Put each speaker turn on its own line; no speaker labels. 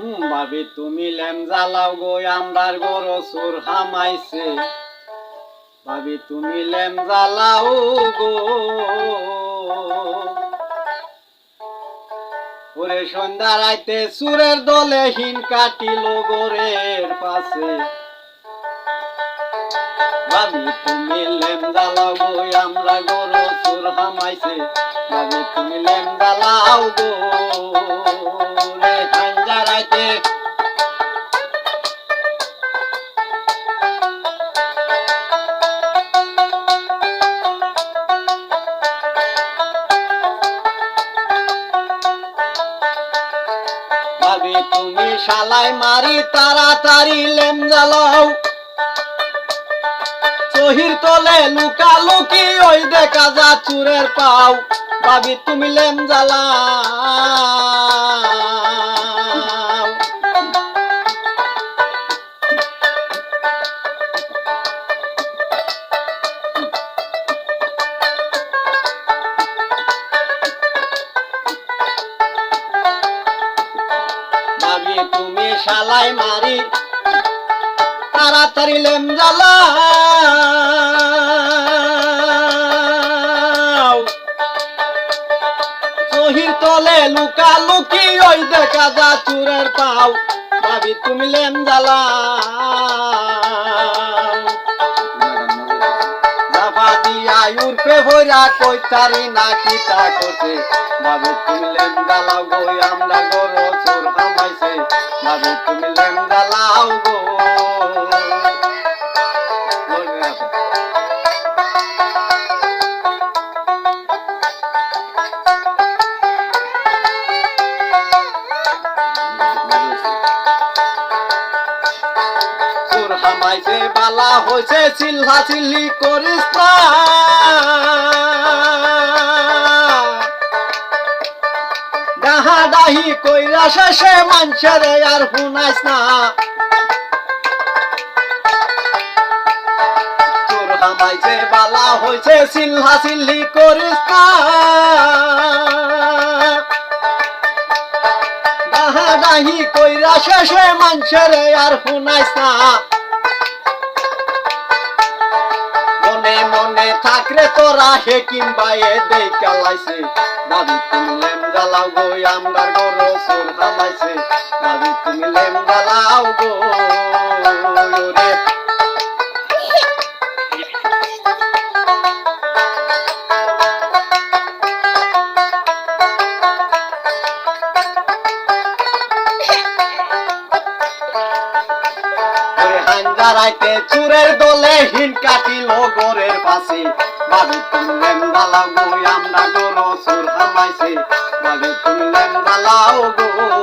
ভাবি তুমি লেম জ্বালাও গো, আমরার গরো সুর হামাইছে। ভাবি তুমি লেম জ্বালাও গো। ওরে সন্ধ্যা রাইতে সুরের দলে হিন কাটিল গোরের পাশে। ভাবি তুমি লেম জ্বালাও গো আমরা গরো সুর হামাইছে। ভাবি তুমি লেম জ্বালাও গো। তুমি শালাই মারি তাড়াতাড়ি লেম জ্বালাও। চহির তলে লুকা লুকি ওই দেখা যা চুরের পাও। ভাবি তুমি লেম জ্বালাও। শালাই মারি। তাড়াতাড়ি লেম জ্বালাও সহির তলে লুকা লুকি ওই দেখা যা চুরের পাও। ভাবি, তুমি লেম জ্বালাও জাফা দিয়া উর্ফে ভরা কই তারি তা গো আমরা ভাবে তুমি লেম জ্বালাও গো। হামাইছে বালা হইছে চিল্লা চিল্লি করিস না। ডাহি কইরা শেষে মানুষের আর শুনাইস না। বালা হইছে চিল্লা চিল্লি করিস না। ডাহি কইরা শেষে মানুষের আর শুনাইস না। মনে মনে থাকরে তোরা হে কিংবা এ দেই কালাইছে দাবি তুমি জ্বালাও গো আমরা গরো সুর হামাইছে। দাবি তুমি গো ওরে চুরের দলে হিন কাটিল গোরের পাশে ভাবি তুমি লেম জ্বালাও গো বাড়ি তুললেন বালাও গো